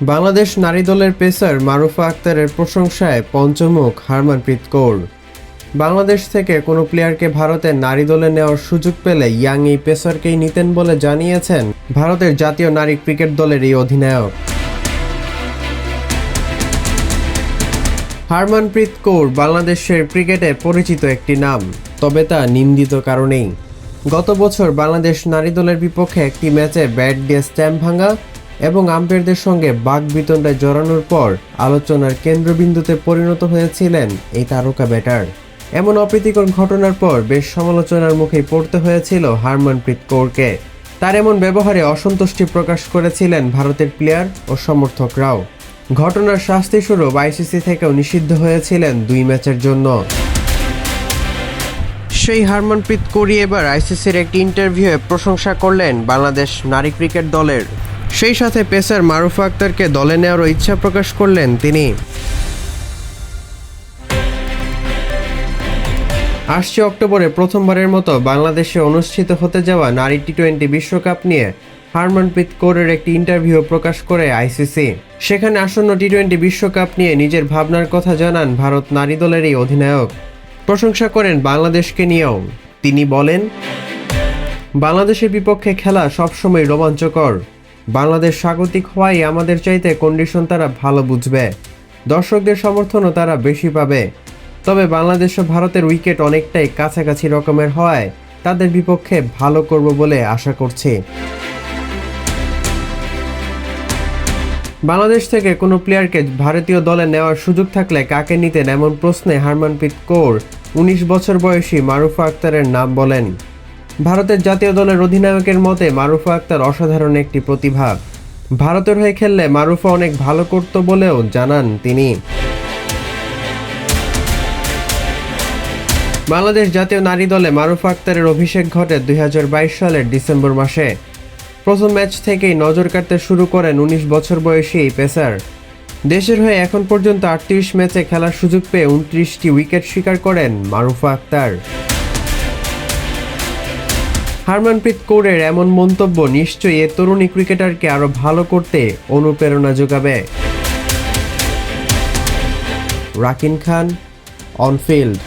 বাংলাদেশ নারী দলের পেসার মারুফা আক্তারের প্রশংসায় পঞ্চমুখ হারমানপ্রীত কৌর। বাংলাদেশ থেকে কোনো প্লেয়ারকে ভারতের নারী দলে নেওয়ার সুযোগ পেলে ইয়াং এই পেসারকেই নিতেন বলে জানিয়েছেন ভারতের জাতীয় নারী ক্রিকেট দলের এই অধিনায়ক। হারমানপ্রীত কৌর বাংলাদেশের ক্রিকেটে পরিচিত একটি নাম, তবে তা নিন্দিত কারণেই। গত বছর বাংলাদেশ নারী দলের বিপক্ষে একটি ম্যাচে ব্যাট দিয়ে স্ট্যাম্প ভাঙা এবং আম্পায়ারদের সঙ্গে বাঘ বিতণ্ডায় জড়ানোর পর আলোচনার কেন্দ্রবিন্দুতে পরিণত হয়েছিলেন এই তারকা ব্যাটার। এমন অপ্রীতিকর ঘটনার পর বেশ সমালোচনার মুখেই পড়তে হয়েছিল হারমানপ্রীত কৌরকে। তার এমন ব্যবহারে অসন্তুষ্টি প্রকাশ করেছিলেন ভারতের প্লেয়ার ও সমর্থকরাও ঘটনার শাস্তি স্বরূপ আইসিসি থেকেও নিষিদ্ধ হয়েছিলেন দুই ম্যাচের জন্য। সেই হারমনপ্রীত কৌরি এবার আইসিসির একটি ইন্টারভিউয়ে প্রশংসা করলেন বাংলাদেশ নারী ক্রিকেট দলের সেই সাথে পেসার মারুফা আক্তারকে দলে নেওয়ারও ইচ্ছা প্রকাশ করলেন তিনি। আসছে অক্টোবরে প্রথমবারের মতো বাংলাদেশে অনুষ্ঠিত হতে যাওয়া নারী টি টোয়েন্টি বিশ্বকাপ নিয়ে হারমনপ্রীত কৌরের একটি ইন্টারভিউ প্রকাশ করে আইসিসি। সেখানে আসন্ন টি টোয়েন্টি বিশ্বকাপ নিয়ে নিজের ভাবনার কথা জানান ভারত নারী দলের এই অধিনায়ক। প্রশংসা করেন বাংলাদেশকে নিয়েও। তিনি বলেন, বাংলাদেশের বিপক্ষে খেলা সবসময় রোমাঞ্চকর। বাংলাদেশ স্বাগতিক হওয়াই আমাদের চাইতে কন্ডিশন তারা ভালো বুঝবে। দর্শকদের সমর্থনও তারা বেশি পাবে। তবে বাংলাদেশ ও ভারতের উইকেট অনেকটাই কাছাকাছি রকমের হওয়ায় তাদের বিপক্ষে ভালো করব বলে আশা করছি। বাংলাদেশ থেকে কোনো প্লেয়ারকে ভারতীয় দলে নেওয়ার সুযোগ থাকলে কাকে নিতেন এমন প্রশ্নে হারমানপ্রীত কৌর, উনিশ বছর বয়সী মারুফা আক্তারের নাম বলেন। ভারতের জাতীয় দলের অধিনায়কের মতে, মারুফা আক্তার অসাধারণ একটি প্রতিভা। ভারতের হয়ে খেললে মারুফা অনেক ভালো করত বলেও জানান তিনি। বাংলাদেশ জাতীয় নারী দলে মারুফা আক্তারের অভিষেক ঘটে দুই হাজার বাইশ সালের ডিসেম্বর মাসে। প্রথম ম্যাচ থেকেই নজর কাটতে শুরু করেন উনিশ বছর বয়সী এই পেসার। দেশের হয়ে এখন পর্যন্ত আটত্রিশ ম্যাচে খেলার সুযোগ পেয়ে উনত্রিশটি উইকেট শিকার করেন মারুফা আক্তার। হারমানপ্রীত কৌরের এমন মন্তব্য নিশ্চয়ই এ তরুণী ক্রিকেটারকে আরও ভালো করতে অনুপ্রেরণা যোগাবে। Rakin Khan, on field.